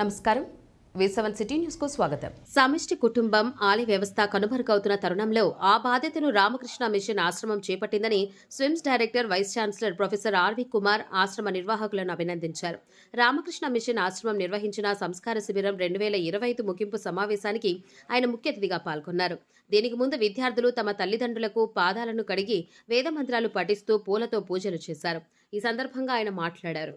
నమస్కారం. వి సిటీ న్యూస్కు స్వాగతం. సమిష్టి కుటుంబం ఆలయ వ్యవస్థ కనుమరుగవుతున్న తరుణంలో ఆ బాధ్యతను రామకృష్ణ మిషన్ ఆశ్రమం చేపట్టిందని SVIMS director vice chancellor professor RV Kumar ఆశ్రమ నిర్వాహకులను అభినందించారు. రామకృష్ణ మిషన్ ఆశ్రమం నిర్వహించిన సంస్కార శిబిరం రెండు వేల ఇరవై ఐదు ముగింపు సమావేశానికి ఆయన ముఖ్య అతిథిగా పాల్గొన్నారు. దీనికి ముందు విద్యార్థులు తమ తల్లిదండ్రులకు పాదాలను కడిగి వేద మంత్రాలు పఠిస్తూ పూలతో పూజలు చేశారు. ఈ సందర్భంగా ఆయన మాట్లాడారు.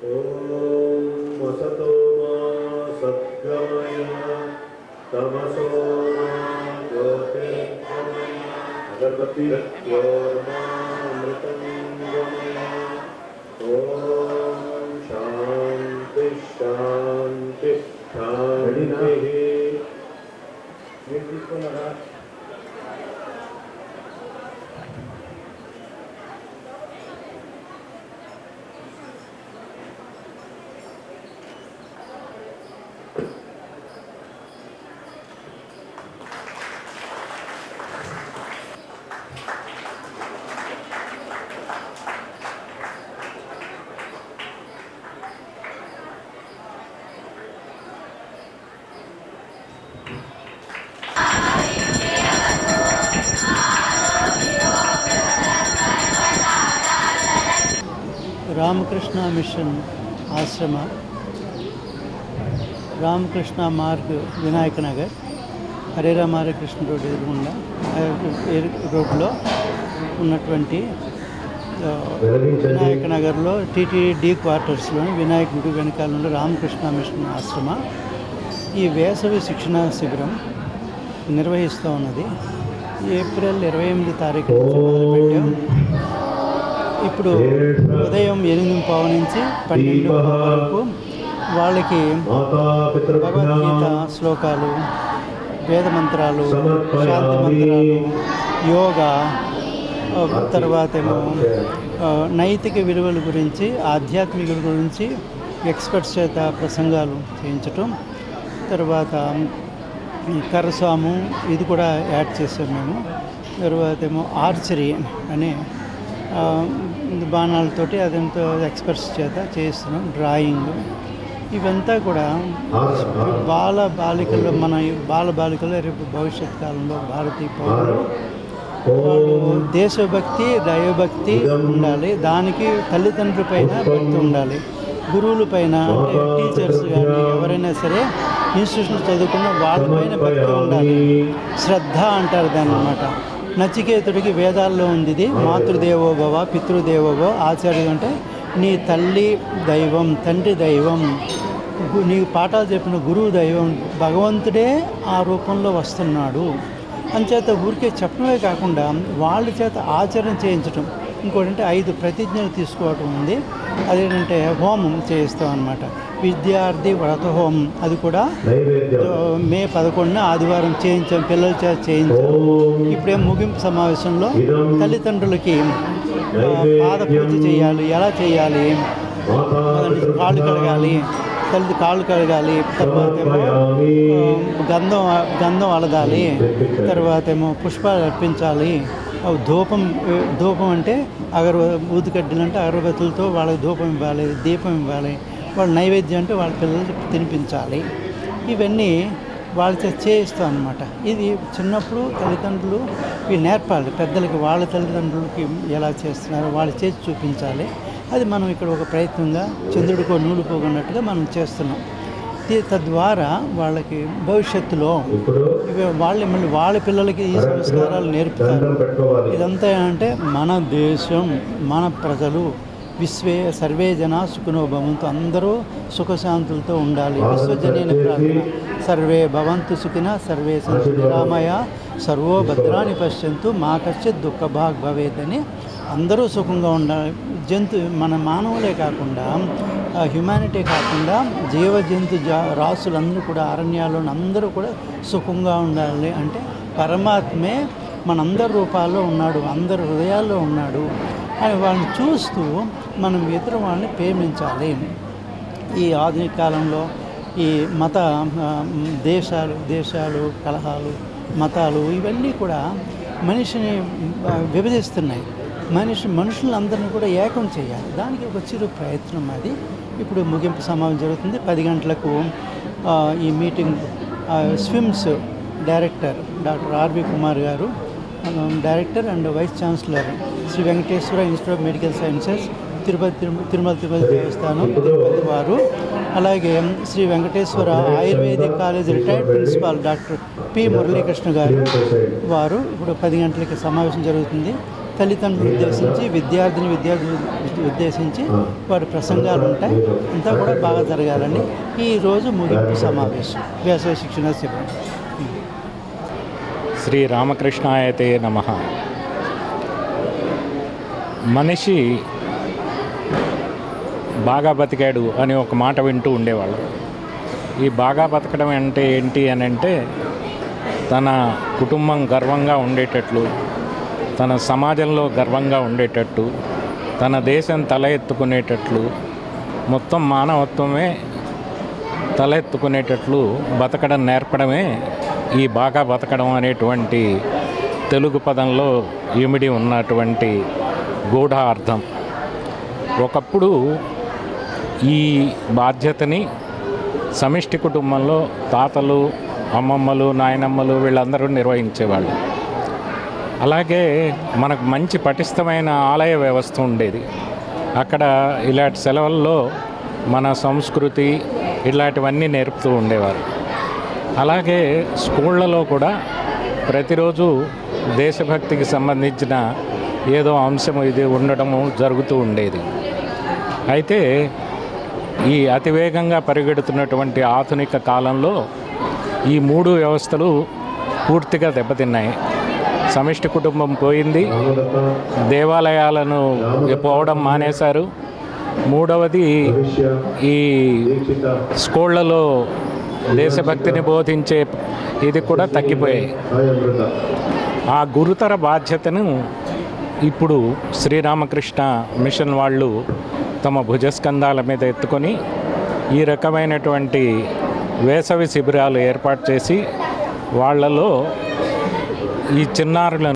ॐ वसतो मा सद्गमय तमसो मा ज्योतिर्गमय अगरबत्तिरत्योर्मामृतं गमय ॐ शान्ति शान्ति शान्तिः రామకృష్ణ మిషన్ ఆశ్రమ రామకృష్ణ మార్గ్ వినాయక నగర్ హరే రామ హరే కృష్ణ రోడ్ ఎదురుగుండా రోడ్లో ఉన్నటువంటి వినాయక నగర్లో టీటీడీ క్వార్టర్స్లోని వినాయక గుడి వెనకాల ఉన్న రామకృష్ణ మిషన్ ఆశ్రమ. ఈ వేసవి శిక్షణ శిబిరం నిర్వహిస్తూ ఉన్నది. ఏప్రిల్ ఇరవై ఎనిమిది తారీఖు మొదలుపెట్టాం ఇప్పుడు ఉదయం ఎనిమిది పావు నుంచి పన్నెండు వరకు వాళ్ళకి భగవద్గీత శ్లోకాలు వేద మంత్రాలు శాంతి మంత్రాలు యోగా తర్వాత ఏమో నైతిక విలువల గురించి ఆధ్యాత్మిక గురించి ఎక్స్పర్ట్స్ చేత ప్రసంగాలు చేయించటం తర్వాత ఈ కరస్వాము ఇది కూడా యాడ్ చేసాం మేము. తర్వాత ఏమో ఆర్చరీ అనే బాణాలతోటి అదంతా ఎక్స్పర్ట్స్ చేత చేస్తున్నాం డ్రాయింగ్ ఇవంతా కూడా బాల బాలికలు మన బాల బాలికలు రేపు భవిష్యత్ కాలంలో భారతీయ పౌరులు వాళ్ళు దేశభక్తి దైవభక్తి ఉండాలి. దానికి తల్లిదండ్రుల పైన భక్తి ఉండాలి. గురువుల పైన అంటే టీచర్స్ కానీ ఎవరైనా సరే ఇన్స్టిట్యూషన్ చదువుకున్న వాళ్ళ పైన భక్తి ఉండాలి. శ్రద్ధ అంటారు దాని అనమాట నచికేతుడికి వేదాల్లో ఉంది ఇది మాతృదేవోభవ పితృదేవోభవ ఆచార్యుడు అంటే నీ తల్లి దైవం తండ్రి దైవం. నీ పాఠాలు చెప్పిన గురువు దైవం. భగవంతుడే ఆ రూపంలో వస్తున్నాడు. అంచేత ఊరికే చెప్పడమే కాకుండా వాళ్ళ చేత ఆచరణ చేయించటం. ఇంకోటంటే ఐదు ప్రతిజ్ఞలు తీసుకోవటం ఉంది. అదేంటంటే హోమం చేయిస్తాం అనమాట విద్యార్థి వ్రత హోమం అది కూడా మే పదకొండున ఆదివారం చేయించాం పిల్లల చేత చేయించాం. ఇప్పుడే ముగింపు సమావేశంలో తల్లిదండ్రులకి పాద పూజ చేయాలి. ఎలా చేయాలి? కాళ్ళు కడగాలి. తల్లి కాళ్ళు కడగాలి. తర్వాత గంధం గంధం అలదాలి తర్వాత ఏమో పుష్పాలు అర్పించాలి. ధూపం ధూపం అంటే అగర ఊదికడ్డలు అంటే అగరబత్తులతో వాళ్ళకి ధూపం ఇవ్వాలి దీపం ఇవ్వాలి. వాళ్ళ నైవేద్యం అంటే వాళ్ళ పిల్లలకి తినిపించాలి. ఇవన్నీ వాళ్ళ చేత చేయిస్తాం అనమాట ఇది చిన్నప్పుడు తల్లిదండ్రులు ఇవి నేర్పాలి. పెద్దలకి వాళ్ళ తల్లిదండ్రులకి ఎలా చేస్తున్నారో వాళ్ళు చేసి చూపించాలి. అది మనం ఇక్కడ ఒక ప్రయత్నంగా చంద్రుడికో నూలు పోగొన్నట్టుగా మనం చేస్తున్నాం. తద్వారా వాళ్ళకి భవిష్యత్తులో వాళ్ళ మళ్ళీ వాళ్ళ పిల్లలకి ఈ సంస్కారాలు నేర్పుతారు. ఇదంతా అంటే మన దేశం మన ప్రజలు విశ్వే సర్వే జన సుఖనో భవంతు. అందరూ సుఖశాంతులతో ఉండాలి. విశ్వజనీన ప్రార్థన. సర్వే భవంతు సుఖిన సర్వే సంతు నిరామయ. సర్వో భద్రాన్ని పశ్యంతు మా కశ్చిత్ దుఃఖ భాగ్ భవేదని అందరూ సుఖంగా ఉండాలి. జంతు మన మానవులే కాకుండా హ్యుమానిటీ కాకుండా జీవ జంతు జా రాసులందరూ కూడా అరణ్యాల్లో అందరూ కూడా సుఖంగా ఉండాలి. అంటే పరమాత్మే మనందరి రూపాల్లో ఉన్నాడు అందరి హృదయాల్లో ఉన్నాడు. అని వాళ్ళని చూస్తూ మనం ఇతర వాళ్ళని ప్రేమించాలి. ఈ ఆధునిక కాలంలో ఈ మత దేశాలు దేశాలు కలహాలు మతాలు ఇవన్నీ కూడా మనిషిని విభజిస్తున్నాయి. మనిషి మనుషులందరినీ కూడా ఏకం చేయాలి. దానికి ఒక చిరు ప్రయత్నం అది. ఇప్పుడు ముగింపు సమావేశం జరుగుతుంది. పది గంటలకు ఈ meeting SVIMS director doctor RV Kumar garu director and vice chancellor Sri Venkateswara institute of medical sciences Tirupati Tirumala Tirupati Devasthanam Tirupati వారు. అలాగే Sri Venkateswara ayurvedic college retired principal doctor P Muralikrishna garu వారు ఇప్పుడు పది గంటలకి సమావేశం జరుగుతుంది. తల్లిదండ్రులు ఉద్దేశించి విద్యార్థిని విద్యార్థులు ఉద్దేశించి వారి ప్రసంగాలు ఉంటాయి. అంతా కూడా బాగా జరగాలని ఈరోజు ముగింపు సమావేశం. వేసవి శిక్షణ శిబిరం. శ్రీ రామకృష్ణాయతే నమ మనిషి బాగా బతికాడు అని ఒక మాట వింటూ ఉండేవాళ్ళు. ఈ బాగా బతకడం అంటే ఏంటి అని అంటే తన కుటుంబం గర్వంగా ఉండేటట్లు తన సమాజంలో గర్వంగా ఉండేటట్టు తన దేశం తల ఎత్తుకునేటట్లు మొత్తం మానవత్వమే తల ఎత్తుకునేటట్లు బతకడం నేర్పడమే ఈ బాగా బతకడం అనేటువంటి తెలుగు పదంలో ఇమిడి ఉన్నటువంటి గూఢ అర్థం ఒకప్పుడు ఈ బాధ్యతని సమిష్టి కుటుంబంలో తాతలు అమ్మమ్మలు నాయనమ్మలు వీళ్ళందరూ నిర్వహించేవాళ్ళు. అలాగే మనకు మంచి పటిష్టమైన ఆలయ వ్యవస్థ ఉండేది. అక్కడ ఇలాంటి సెలవుల్లో మన సంస్కృతి ఇలాంటివన్నీ నేర్పుతూ ఉండేవారు. అలాగే స్కూళ్ళలో కూడా ప్రతిరోజు దేశభక్తికి సంబంధించిన ఏదో అంశం ఇది ఉండడము జరుగుతూ ఉండేది. అయితే ఈ అతివేగంగా పరిగెడుతున్నటువంటి ఆధునిక కాలంలో ఈ మూడు వ్యవస్థలు పూర్తిగా దెబ్బతిన్నాయి. సమిష్టి కుటుంబం పోయింది. దేవాలయాలను పోవడం మానేశారు. మూడవది ఈ స్కూళ్ళలో స్కూళ్ళలో దేశభక్తిని బోధించే ఇది కూడా తగ్గిపోయాయి. ఆ గురుతర బాధ్యతను ఇప్పుడు శ్రీరామకృష్ణ మిషన్ వాళ్ళు తమ భుజస్కంధాల మీద ఎత్తుకొని ఈ రకమైనటువంటి వేసవి శిబిరాలు ఏర్పాటు చేసి వాళ్ళలో ఈ చిన్నారులను